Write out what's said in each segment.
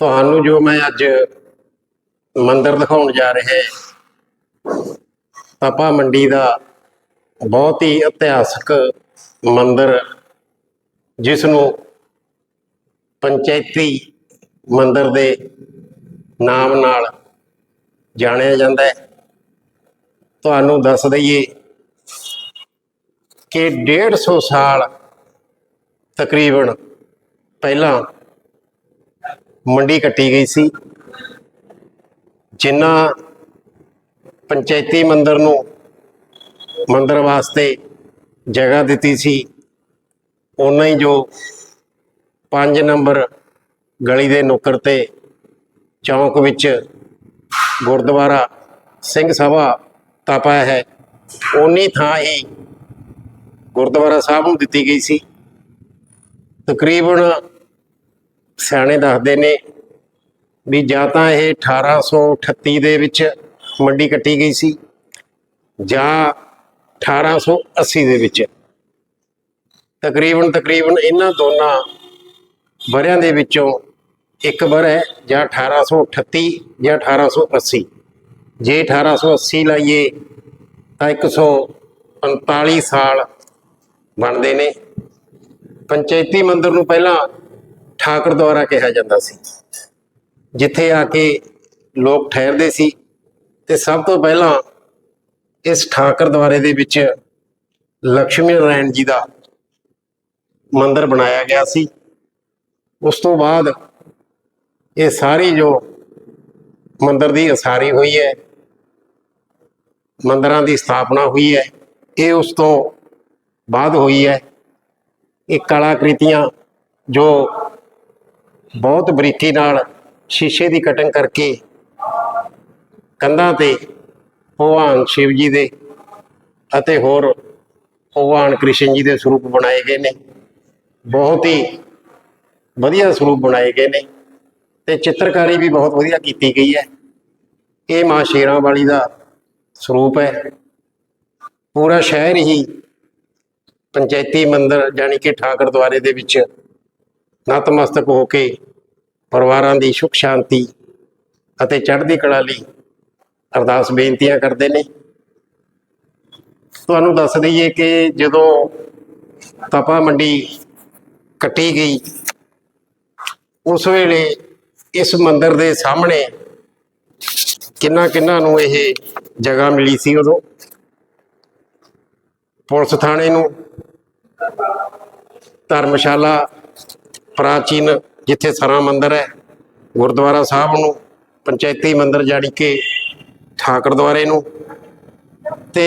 ਤੁਹਾਨੂੰ ਜੋ ਮੈਂ ਅੱਜ ਮੰਦਿਰ ਦਿਖਾਉਣ ਜਾ ਰਿਹਾ ਤਪਾ ਮੰਡੀ ਦਾ ਬਹੁਤ ਹੀ ਇਤਿਹਾਸਕ ਮੰਦਿਰ ਜਿਸ ਨੂੰ ਪੰਚਾਇਤੀ ਮੰਦਿਰ ਦੇ ਨਾਮ ਨਾਲ ਜਾਣਿਆ ਜਾਂਦਾ ਹੈ। ਤੁਹਾਨੂੰ ਦੱਸ ਦਈਏ ਕਿ 150 ਸਾਲ ਤਕਰੀਬਨ ਪਹਿਲਾਂ ਮੰਡੀ ਕੱਟੀ ਗਈ ਸੀ। ਜਿਨ੍ਹਾਂ ਪੰਚਾਇਤੀ ਮੰਦਰ ਨੂੰ ਮੰਦਰ ਵਾਸਤੇ ਜਗ੍ਹਾ ਦਿੱਤੀ ਸੀ ਉਹਨਾਂ ਹੀ ਜੋ 5 ਨੰਬਰ ਗਲੀ ਦੇ ਨੁੱਕਰ ਤੇ ਚੌਂਕ ਵਿੱਚ ਗੁਰਦੁਆਰਾ ਸਿੰਘ ਸਭਾ ਤਪਾਇਆ ਹੈ ਉਨੀ ਥਾਂ ਹੀ ਗੁਰਦੁਆਰਾ ਸਾਹਿਬ ਨੂੰ ਦਿੱਤੀ ਗਈ ਸੀ। ਤਕਰੀਬਨ ਸਿਆਣੇ ਦੱਸਦੇ ਨੇ ਵੀ ਜਾਂ ਤਾਂ ਇਹ 1838 ਦੇ ਵਿੱਚ ਮੰਡੀ ਕੱਟੀ ਗਈ ਸੀ, ਜਾਂ 1880 ਦੇ ਵਿੱਚ। ਤਕਰੀਬਨ ਤਕਰੀਬਨ ਇਹਨਾਂ ਦੋਨਾਂ ਵਰਿਆਂ ਦੇ ਵਿੱਚੋਂ ਇੱਕ ਵਰ ਹੈ, ਜਾਂ 1838 ਜਾਂ 1880 ਜੇ 1880 ਲਾਈਏ, ਤਾਂ 145 ਸਾਲ ਬਣਦੇ ਨੇ। ਪੰਚਾਇਤੀ ਮੰਦਰ ਨੂੰ ਪਹਿਲਾਂ ਠਾਕਰ ਦੁਆਰਾ ਕਿਹਾ ਜਾਂਦਾ ਸੀ। ਜਿੱਥੇ ਆ ਕੇ ਲੋਕ ਠਹਿਰਦੇ ਸੀ ਤੇ ਸਭ ਤੋਂ ਪਹਿਲਾਂ ਇਸ ਠਾਕਰ ਦੁਆਰੇ ਦੇ ਵਿੱਚ ਲక్ష్ਮੀ ਨਾਰਾਇਣ ਜੀ ਦਾ ਮੰਦਿਰ ਬਣਾਇਆ ਗਿਆ ਸੀ। ਉਸ ਤੋਂ ਬਾਅਦ ਇਹ ਸਾਰੀ ਜੋ ਮੰਦਿਰ ਦੀ ਅਸਾਰੀ ਹੋਈ ਹੈ, ਮੰਦਰਾਂ ਦੀ ਸਥਾਪਨਾ ਹੋਈ ਹੈ, ਇਹ ਉਸ ਤੋਂ ਬਾਅਦ ਹੋਈ ਹੈ। ਇਹ ਕਲਾਕ੍ਰਿਤੀਆਂ ਜੋ ਬਹੁਤ ਬਰੀਕੀ ਨਾਲ ਸ਼ੀਸ਼ੇ ਦੀ ਕਟਿੰਗ ਕਰਕੇ ਕੰਧਾਂ ਤੇ ਭਗਵਾਨ ਸ਼ਿਵ ਜੀ ਦੇ ਅਤੇ ਹੋਰ ਭਗਵਾਨ ਕ੍ਰਿਸ਼ਨ ਜੀ ਦੇ ਸਰੂਪ ਬਣਾਏ ਗਏ ਨੇ। ਬਹੁਤ ਹੀ ਵਧੀਆ ਸਰੂਪ ਬਣਾਏ ਗਏ ਨੇ ਤੇ ਚਿੱਤਰਕਾਰੀ ਵੀ ਬਹੁਤ ਵਧੀਆ ਕੀਤੀ ਗਈ ਹੈ। ਇਹ ਮਾਂ ਸ਼ੇਰਾਂ ਵਾਲੀ ਦਾ ਸਰੂਪ ਹੈ। ਪੂਰਾ ਸ਼ਹਿਰ ਹੀ ਪੰਚਾਇਤੀ ਮੰਦਰ ਜਾਣੀ ਕਿ ਠਾਕਰ ਦੁਆਰੇ ਦੇ ਵਿੱਚ ਨਤਮਸਤਕ ਹੋ ਕੇ ਪਰਿਵਾਰਾਂ ਦੀ ਸੁਖ ਸ਼ਾਂਤੀ ਅਤੇ ਚੜ੍ਹਦੀ ਕਲਾ ਲਈ ਅਰਦਾਸ ਬੇਨਤੀਆਂ ਕਰਦੇ ਨੇ। ਤੁਹਾਨੂੰ ਦੱਸ ਦਈਏ ਕਿ ਜਦੋਂ ਤਪਾ ਮੰਡੀ ਕੱਟੀ ਗਈ, ਉਸ ਵੇਲੇ ਇਸ ਮੰਦਿਰ ਦੇ ਸਾਹਮਣੇ ਕਿੰਨਾ ਕਿੰਨਾ ਨੂੰ ਇਹ ਜਗ੍ਹਾ ਮਿਲੀ ਸੀ ਉਦੋਂ? ਪੁਲਿਸ ਥਾਣੇ ਨੂੰ, ਧਰਮਸ਼ਾਲਾ ਪ੍ਰਾਚੀਨ ਜਿੱਥੇ ਸਰਾ ਮੰਦਿਰ ਹੈ, ਗੁਰਦੁਆਰਾ ਸਾਹਿਬ ਨੂੰ, ਪੰਚਾਇਤੀ ਮੰਦਿਰ ਜਾਣੀ ਕਿ ਠਾਕਰ ਦੁਆਰੇ ਨੂੰ ਤੇ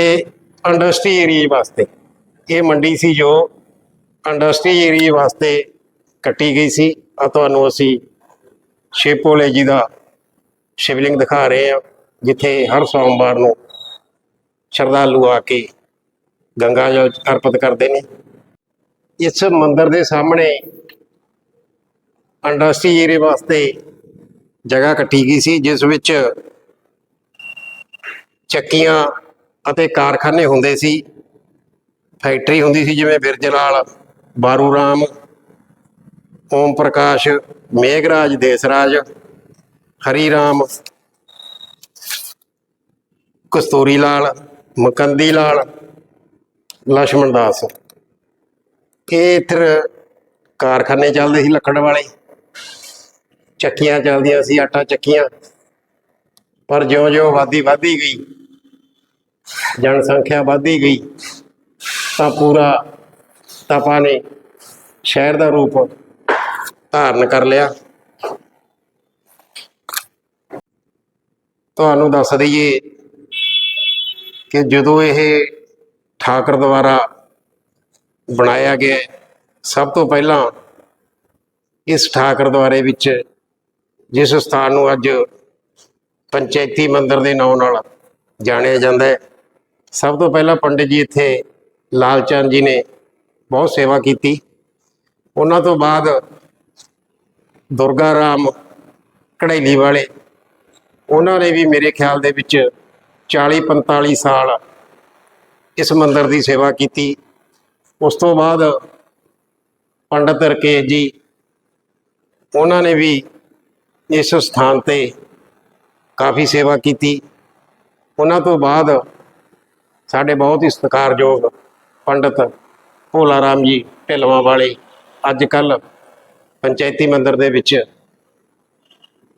ਇੰਡਸਟਰੀ ਏਰੀਆ ਵਾਸਤੇ। ਇਹ ਮੰਡੀ ਸੀ ਜੋ ਇੰਡਸਟਰੀ ਏਰੀਆ ਵਾਸਤੇ ਕੱਟੀ ਗਈ ਸੀ। ਆ ਤੁਹਾਨੂੰ ਅਸੀਂ ਸ਼ੇਪੋਲੇ ਜੀ ਦਾ ਸ਼ਿਵਲਿੰਗ ਦਿਖਾ ਰਹੇ ਹਾਂ, ਜਿੱਥੇ ਹਰ ਸੋਮਵਾਰ ਨੂੰ ਸ਼ਰਧਾਲੂ ਆ ਕੇ ਗੰਗਾ ਜਲ ਅਰਪਿਤ ਕਰਦੇ ਨੇ। ਇਸ ਮੰਦਿਰ ਦੇ ਸਾਹਮਣੇ ਇੰਡਸਟਰੀ ਏਰੀਆ ਵਾਸਤੇ ਜਗ੍ਹਾ ਇਕੱਠੀ ਗਈ ਸੀ, ਜਿਸ ਵਿੱਚ ਚੱਕੀਆਂ ਅਤੇ ਕਾਰਖਾਨੇ ਹੁੰਦੇ ਸੀ। ਫੈਕਟਰੀ ਹੁੰਦੀ ਸੀ, ਜਿਵੇਂ ਬਿਰਜ ਲਾਲ ਬਾਰੂ ਰਾਮ ਓਮ ਪ੍ਰਕਾਸ਼ ਮੇਗਰਾਜ ਦੇਸਰਾਜ ਹਰੀ ਰਾਮ ਕਸਤੂਰੀ ਲਾਲ ਮਕੰਦੀ ਲਾਲ ਲక్ష్మణ ਦਾਸ। ਇਹ ਇੱਥੇ ਕਾਰਖਾਨੇ ਚੱਲਦੇ ਸੀ ਲੱਕੜ ਵਾਲੇ। ਚੱਕੀਆਂ ਚੱਲਦੀਆਂ ਸੀ, ਆਟਾ ਚੱਕੀਆਂ। ਪਰ ਜਿਉਂ-ਜਿਉਂ ਆਬਾਦੀ ਵਧਦੀ ਗਈ ਜਨਸੰਖਿਆ ਵਧਦੀ ਗਈ, ਤਾਂ ਪੂਰਾ ਤਪਾ ਨੇ ਸ਼ਹਿਰ ਦਾ ਰੂਪ ਧਾਰਨ ਕਰ ਲਿਆ। ਤੁਹਾਨੂੰ ਦੱਸ ਦਈਏ ਕਿ ਜਦੋਂ ਇਹ ਠਾਕਰ ਦੁਆਰਾ ਬਣਾਇਆ ਗਿਆ, ਸਭ ਤੋਂ ਪਹਿਲਾਂ ਇਸ ਠਾਕਰ ਦੁਆਰੇ ਵਿੱਚ ਜਿਸ ਸਥਾਨ ਨੂੰ ਅੱਜ ਪੰਚਾਇਤੀ ਮੰਦਿਰ ਦੇ ਨਾਮ ਨਾਲ ਜਾਣਿਆ ਜਾਂਦਾ ਹੈ। ਸਭ ਤੋਂ ਪਹਿਲਾਂ ਪੰਡਿਤ ਜੀ ਇੱਥੇ ਲਾਲ ਚੰਦ ਜੀ ਨੇ ਬਹੁਤ ਸੇਵਾ ਕੀਤੀ। ਉਹਨਾਂ ਤੋਂ ਬਾਅਦ ਦੁਰਗਾ ਰਾਮ ਕੜੈਲੀ ਵਾਲੇ, ਉਹਨਾਂ ਨੇ ਵੀ ਮੇਰੇ ਖਿਆਲ ਦੇ ਵਿੱਚ 40 45 ਸਾਲ ਇਸ ਮੰਦਿਰ ਦੀ ਸੇਵਾ ਕੀਤੀ। ਉਸ ਤੋਂ ਬਾਅਦ ਪੰਡਤ ਰਕੇਸ਼ ਜੀ, ਉਹਨਾਂ ਨੇ ਵੀ ਇਸ ਸਥਾਨ ਤੇ ਕਾਫੀ ਸੇਵਾ ਕੀਤੀ। ਉਹਨਾਂ ਤੋਂ ਬਾਅਦ ਸਾਡੇ ਬਹੁਤ ਹੀ ਸਤਿਕਾਰਯੋਗ ਪੰਡਤ ਭੋਲਾ ਰਾਮ ਜੀ ਢਿਲਵਾਂ ਵਾਲੇ ਅੱਜ ਕੱਲ ਪੰਚਾਇਤੀ ਮੰਦਿਰ ਦੇ ਵਿੱਚ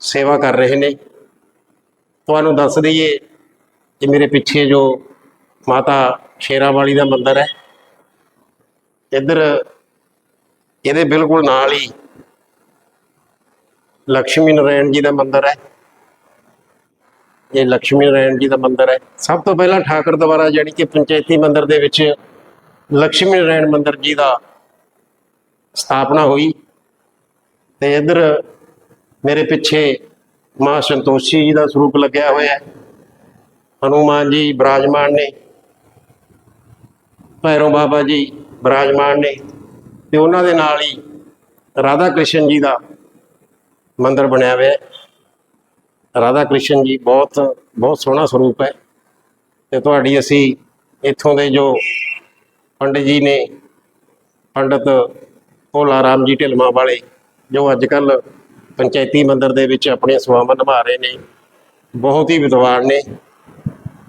ਸੇਵਾ ਕਰ ਰਹੇ ਨੇ। ਤੁਹਾਨੂੰ ਦੱਸ ਦਈਏ ਕਿ ਮੇਰੇ ਪਿੱਛੇ ਜੋ ਮਾਤਾ ਸ਼ੇਰਾ ਵਾਲੀ ਦਾ ਮੰਦਿਰ ਹੈ, ਇੱਧਰ ਇਹਦੇ ਬਿਲਕੁਲ ਨਾਲ ਹੀ ਲక్ష్ਮੀ ਨਾਰਾਇਣ ਜੀ ਦਾ ਮੰਦਰ ਹੈ। ਇਹ ਲక్ష్ਮੀ ਨਾਰਾਇਣ ਜੀ ਦਾ ਮੰਦਰ ਹੈ। ਸਭ ਤੋਂ ਪਹਿਲਾਂ ਠਾਕੁਰ ਦੁਆਰਾ ਜਿਹੜੀ ਕਿ ਪੰਚਾਇਤੀ ਮੰਦਰ ਦੇ ਵਿੱਚ ਲక్ష్ਮੀ ਨਾਰਾਇਣ ਮੰਦਰ ਜੀ ਦਾ ਸਥਾਪਨਾ ਹੋਈ। ਤੇ ਇਧਰ ਮੇਰੇ ਪਿੱਛੇ ਮਾਂ ਸੰਤੋਸ਼ੀ ਜੀ ਦਾ ਸਰੂਪ ਲੱਗਿਆ ਹੋਇਆ ਹੈ। ਹਨੂਮਾਨ ਜੀ ਬਰਾਜਮਾਨ ਨੇ। ਭੈਰੋ ਬਾਬਾ ਜੀ ਬਰਾਜਮਾਨ ਨੇ। ਤੇ ਉਹਨਾਂ ਦੇ ਨਾਲ ਹੀ ਰਾਧਾ ਕ੍ਰਿਸ਼ਨ ਜੀ ਦਾ ਮੰਦਿਰ ਬਣਿਆ ਹੋਇਆ ਹੈ। ਰਾਧਾ ਕ੍ਰਿਸ਼ਨ ਜੀ ਬਹੁਤ ਬਹੁਤ ਸੋਹਣਾ ਸਰੂਪ ਹੈ। ਤੇ ਤੁਹਾਡੀ ਅਸੀਂ ਇੱਥੋਂ ਦੇ ਜੋ ਪੰਡਿਤ ਜੀ ਨੇ, ਪੰਡਤ ਭੋਲਾ ਰਾਮ ਜੀ ਢਿਲਮਾ ਵਾਲੇ, ਜੋ ਅੱਜ ਕੱਲ ਪੰਚਾਇਤੀ ਮੰਦਿਰ ਦੇ ਵਿੱਚ ਆਪਣੀਆਂ ਸੇਵਾਵਾਂ ਨਿਭਾ ਰਹੇ ਨੇ, ਬਹੁਤ ਹੀ ਵਿਦਵਾਨ ਨੇ।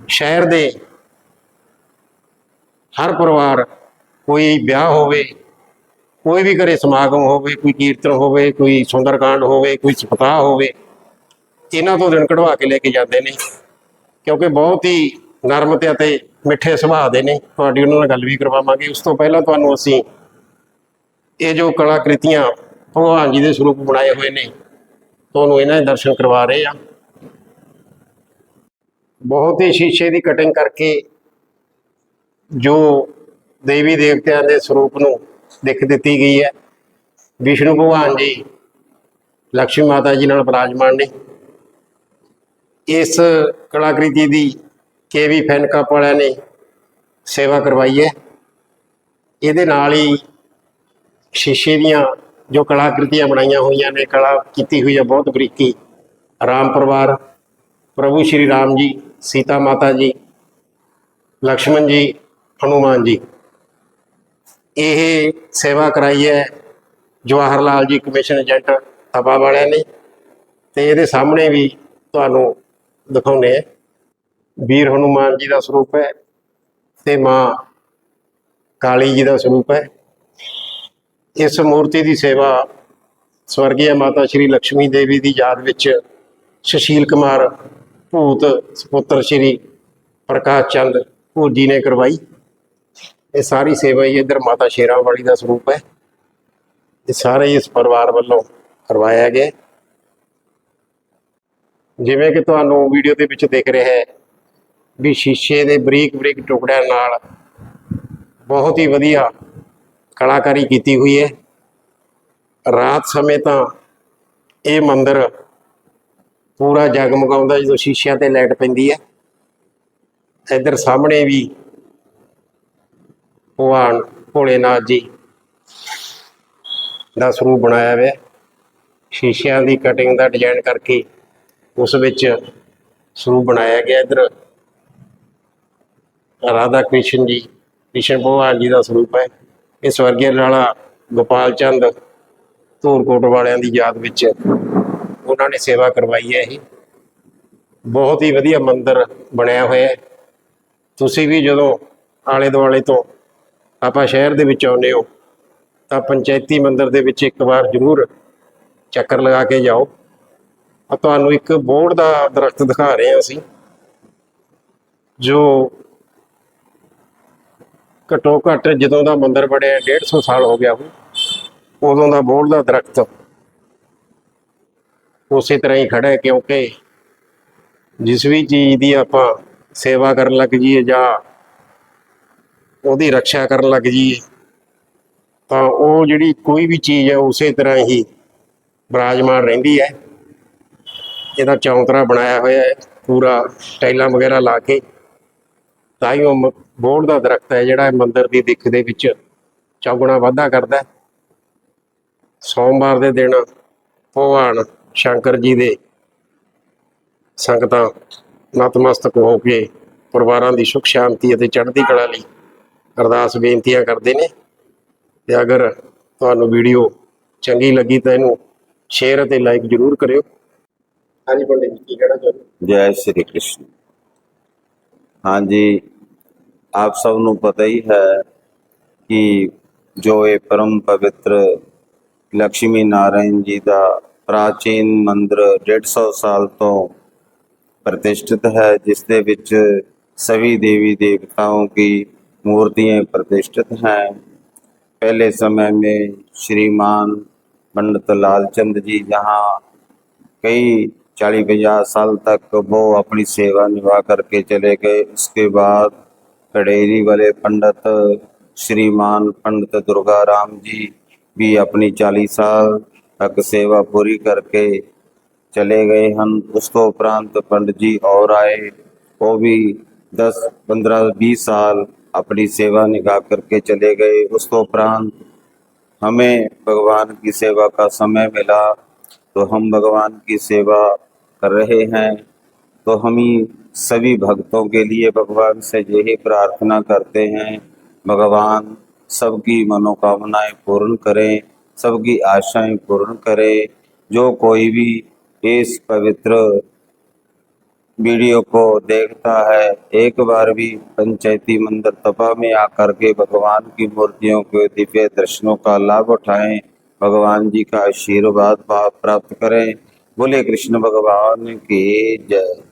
ਸ਼ਹਿਰ ਦੇ ਹਰ ਪਰਿਵਾਰ, ਕੋਈ ਵਿਆਹ ਹੋਵੇ ਕੋਈ ਵੀ ਘਰੇ ਸਮਾਗਮ ਹੋਵੇ, ਕੋਈ ਕੀਰਤਨ ਹੋਵੇ, ਕੋਈ ਸੁੰਦਰਕਾਂਡ ਹੋਵੇ, ਕੋਈ ਸਪਤਾਹ ਹੋਵੇ, ਇਹਨਾਂ ਤੋਂ ਦਿਨ ਕਢਵਾ ਕੇ ਲੈ ਕੇ ਜਾਂਦੇ ਨੇ। ਕਿਉਂਕਿ ਬਹੁਤ ਹੀ ਨਰਮ ਤੇ ਅਤੇ ਮਿੱਠੇ ਸੁਭਾਅ ਦੇ ਨੇ। ਤੁਹਾਡੀ ਉਹਨਾਂ ਨਾਲ ਗੱਲ ਵੀ ਕਰਵਾਵਾਂਗੇ। ਉਸ ਤੋਂ ਪਹਿਲਾਂ ਤੁਹਾਨੂੰ ਅਸੀਂ ਇਹ ਜੋ ਕਲਾਕ੍ਰਿਤੀਆਂ ਭਗਵਾਨ ਜੀ ਦੇ ਸਰੂਪ ਬਣਾਏ ਹੋਏ ਨੇ, ਤੁਹਾਨੂੰ ਇਹਨਾਂ ਦੇ ਦਰਸ਼ਨ ਕਰਵਾ ਰਹੇ ਆ ਬਹੁਤ ਹੀ ਸ਼ੀਸ਼ੇ ਦੀ ਕਟਿੰਗ ਕਰਕੇ ਜੋ ਦੇਵੀ ਦੇਵਤਿਆਂ ਦੇ ਸਰੂਪ ਨੂੰ ਦਿੱਖ ਦਿੱਤੀ ਗਈ ਹੈ। ਵਿਸ਼ਨੂੰ ਭਗਵਾਨ ਜੀ ਲక్ష్ਮੀ ਮਾਤਾ ਜੀ ਨਾਲ ਬਿਰਾਜਮਾਨ ਨੇ। ਇਸ ਕਲਾਕ੍ਰਿਤੀ ਦੀ ਕੇਵੀ ਫੈਨ ਕੱਪ ਵਾਲਿਆਂ ਨੇ ਸੇਵਾ ਕਰਵਾਈ ਹੈ। ਇਹਦੇ ਨਾਲ ਹੀ ਸ਼ੀਸ਼ੇ ਦੀਆਂ ਜੋ ਕਲਾਕ੍ਰਿਤੀਆਂ ਬਣਾਈਆਂ ਹੋਈਆਂ ਨੇ, ਕਲਾ ਕੀਤੀ ਹੋਈ ਹੈ ਬਹੁਤ ਬਰੀਕੀ। ਰਾਮ ਪਰਿਵਾਰ, ਪ੍ਰਭੂ ਸ਼੍ਰੀ ਰਾਮ ਜੀ, ਸੀਤਾ ਮਾਤਾ ਜੀ, ਲਕਸ਼ਮਣ ਜੀ, ਹਨੂਮਾਨ ਜੀ। ਇਹ ਸੇਵਾ ਕਰਾਈ ਹੈ। ਜਵਾਹਰ ਲਾਲ ਜੀ ਕਮਿਸ਼ਨ ਏਜੰਟ ਥਾਪਾ ਵਾਲਿਆਂ ਨੇ। ਤੇ ਇਹਦੇ ਸਾਹਮਣੇ ਵੀ ਤੁਹਾਨੂੰ ਦਿਖਾਉਨੇ ਆ ਵੀਰ ਹਨੂਮਾਨ ਜੀ ਦਾ ਸਰੂਪ ਹੈ ਤੇ ਮਾਂ ਕਾਲੀ ਜੀ ਦਾ ਸਰੂਪ ਹੈ। ਇਸ ਮੂਰਤੀ ਦੀ ਸੇਵਾ ਸਵਰਗੀ ਮਾਤਾ ਸ਼੍ਰੀ ਲక్ష్ਮੀ ਦੇਵੀ ਦੀ ਯਾਦ ਵਿੱਚ ਸੁਸ਼ੀਲ ਕੁਮਾਰ ਭੂਤ, ਸੁਪੁੱਤਰ ਸ਼੍ਰੀ ਪ੍ਰਕਾਸ਼ ਚੰਦ ਭੂਤ ਜੀ ਨੇ ਕਰਵਾਈ। ਇਹ ਸਾਰੀ ਸੇਵਾ ਹੀ ਇਧਰ ਮਾਤਾ ਸ਼ੇਰਾ ਵਾਲੀ ਦਾ ਸਰੂਪ ਹੈ। ਇਹ ਸਾਰੇ ਇਸ ਪਰਿਵਾਰ ਵੱਲੋਂ ਕਰਵਾਇਆ ਗਿਆ। ਜਿਵੇਂ ਕਿ ਤੁਹਾਨੂੰ ਵੀਡੀਓ ਦੇ ਵਿੱਚ ਦੇਖ ਰਿਹਾ ਹੈ ਵੀ ਸ਼ੀਸ਼ੇ ਦੇ ਬਰੀਕ ਬਰੀਕ ਟੁਕੜਿਆਂ ਨਾਲ ਬਹੁਤ ਹੀ ਵਧੀਆ ਕਲਾਕਾਰੀ ਕੀਤੀ ਹੋਈ ਹੈ। ਰਾਤ ਸਮੇਂ ਤਾਂ ਇਹ ਮੰਦਿਰ ਪੂਰਾ ਜਗਮਗਾਉਂਦਾ ਜਦੋਂ ਸ਼ੀਸ਼ਿਆਂ ਤੇ ਲਾਈਟ ਪੈਂਦੀ ਹੈ। ਇੱਧਰ ਸਾਹਮਣੇ ਵੀ ਭਗਵਾਨ ਭੋਲੇਨਾਥ ਜੀ ਦਾ ਸਰੂਪ ਬਣਾਇਆ ਹੋਇਆ। ਸ਼ੀਸ਼ਿਆਂ ਦੀ ਕਟਿੰਗ ਦਾ ਡਿਜ਼ਾਈਨ ਕਰਕੇ ਉਸ ਵਿੱਚ ਸਰੂਪ ਬਣਾਇਆ ਗਿਆ ਇੱਧਰ। ਰਾਧਾ ਕ੍ਰਿਸ਼ਨ ਜੀ, ਕ੍ਰਿਸ਼ਨ ਭਗਵਾਨ ਜੀ ਦਾ ਸਰੂਪ ਹੈ। ਇਹ ਸਵਰਗੀ ਲਾਲਾ ਗੋਪਾਲ ਚੰਦ ਧੂਰਕੋਟ ਵਾਲਿਆਂ ਦੀ ਯਾਦ ਵਿੱਚ ਉਹਨਾਂ ਨੇ ਸੇਵਾ ਕਰਵਾਈ ਹੈ ਇਹ। ਬਹੁਤ ਹੀ ਵਧੀਆ ਮੰਦਿਰ ਬਣਿਆ ਹੋਇਆ ਹੈ। ਤੁਸੀਂ ਵੀ ਜਦੋਂ ਆਲੇ ਦੁਆਲੇ ਤੋਂ ਆਪਾਂ ਸ਼ਹਿਰ ਦੇ ਵਿੱਚ ਆਉਂਦੇ ਹੋ, ਤਾਂ ਪੰਚਾਇਤੀ ਮੰਦਿਰ ਦੇ ਵਿੱਚ ਇੱਕ ਵਾਰ ਜ਼ਰੂਰ ਚੱਕਰ ਲਗਾ ਕੇ ਜਾਓ। ਆ ਤੁਹਾਨੂੰ ਇੱਕ ਬੋਰਡ ਦਾ ਦਰਖਤ ਦਿਖਾ ਰਹੇ ਹਾਂ ਅਸੀਂ ਜੋ ਘੱਟੋ ਘੱਟ ਜਦੋਂ ਦਾ ਮੰਦਿਰ ਬਣਿਆ 150 ਸਾਲ ਹੋ ਗਿਆ ਉਹ ਉਦੋਂ ਦਾ ਬੋਰਡ ਦਾ ਦਰਖਤ ਉਸੇ ਤਰ੍ਹਾਂ ਹੀ ਖੜਾ ਹੈ ਕਿਉਂਕਿ ਜਿਸ ਵੀ ਚੀਜ਼ ਦੀ ਆਪਾਂ ਸੇਵਾ ਕਰਨ ਲੱਗ ਜਾਈਏ ਜਾਂ ਉਹਦੀ ਰੱਖਿਆ ਕਰਨ ਲੱਗ ਜਾਈਏ ਤਾਂ ਉਹ ਜਿਹੜੀ ਕੋਈ ਵੀ ਚੀਜ਼ ਹੈ, ਉਸੇ ਤਰ੍ਹਾਂ ਹੀ ਬਰਾਜਮਾਨ ਰਹਿੰਦੀ ਹੈ। ਇਹਦਾ ਚੌਂਤਰਾ ਬਣਾਇਆ ਹੋਇਆ ਹੈ, ਪੂਰਾ ਟਾਈਲਾਂ ਵਗੈਰਾ ਲਾ ਕੇ। ਤਾਂ ਹੀ ਉਹ ਬੋਰਡ ਦਾ ਦਰਖਤ ਹੈ ਜਿਹੜਾ ਮੰਦਿਰ ਦੀ ਦਿੱਖ ਦੇ ਵਿੱਚ ਚੌਗੁਣਾ ਵਾਧਾ ਕਰਦਾ ਸੋਮਵਾਰ ਦੇ ਦਿਨ ਭਗਵਾਨ ਸ਼ੰਕਰ ਜੀ ਦੇ ਸੰਗਤਾਂ ਨਤਮਸਤਕ ਹੋ ਕੇ ਪਰਿਵਾਰਾਂ ਦੀ ਸੁਖ ਸ਼ਾਂਤੀ ਅਤੇ ਚੜ੍ਹਦੀ ਕਲਾ ਲਈ ਅਰਦਾਸ ਬੇਨਤੀਆਂ ਕਰਦੇ ਨੇ ਤੇ ਅਗਰ ਤੁਹਾਨੂੰ ਵੀਡੀਓ ਚੰਗੀ ਲੱਗੀ ਤਾਂ ਇਹਨੂੰ ਸ਼ੇਅਰ ਅਤੇ ਲਾਈਕ ਜ਼ਰੂਰ ਕਰਿਓ। ਹਾਂਜੀ ਪੰਡਿਤ ਜੀ, ਕੀ ਕਹਿਣਾ ਚਾਹੁੰਦੇ ਜੈ ਸ੍ਰੀ ਕ੍ਰਿਸ਼ਨ। ਹਾਂਜੀ, ਆਪ ਸਭ ਨੂੰ ਪਤਾ ਹੀ ਹੈ ਕਿ ਜੋ ਇਹ ਪਰਮ ਪਵਿੱਤਰ ਲక్ష్ਮੀ ਨਾਰਾਇਣ ਜੀ ਦਾ ਪ੍ਰਾਚੀਨ ਮੰਦਿਰ 150 ਸਾਲ ਤੋਂ ਪ੍ਰਤਿਸ਼ਠਿਤ ਹੈ, ਜਿਸ ਦੇ ਵਿੱਚ ਸਵੀ ਦੇਵੀ ਦੇਵਤਾओं ਦੀ मूर्तियां प्रतिष्ठित हैं पहले समय में श्रीमान पंडित लालचंद जी जहाँ कई चालीस पचास साल तक वो अपनी सेवा निभा करके चले गए उसके बाद कडेरी वाले पंडित श्रीमान पंडित दुर्गा राम जी भी अपनी चालीस साल तक सेवा पूरी करके चले गए हम उसको उपरांत पंडित जी और आए वो भी दस पंद्रह बीस साल अपनी सेवा निभा करके चले गए। उस तो उपरांत हमें भगवान की सेवा का समय मिला। तो हम भगवान की सेवा कर रहे हैं। तो हम ही सभी भक्तों के लिए भगवान से यही प्रार्थना करते हैं। भगवान सबकी मनोकामनाएँ पूर्ण करें, सबकी आशाएँ पूर्ण करें। जो कोई भी इस पवित्र वीडियो को देखता है। एक बार भी पंचायती मंदिर तपा में आकर के भगवान की मूर्तियों के दिव्य दर्शनों का लाभ उठाएँ। भगवान जी का आशीर्वाद प्राप्त करें। बोले, कृष्ण भगवान की जय।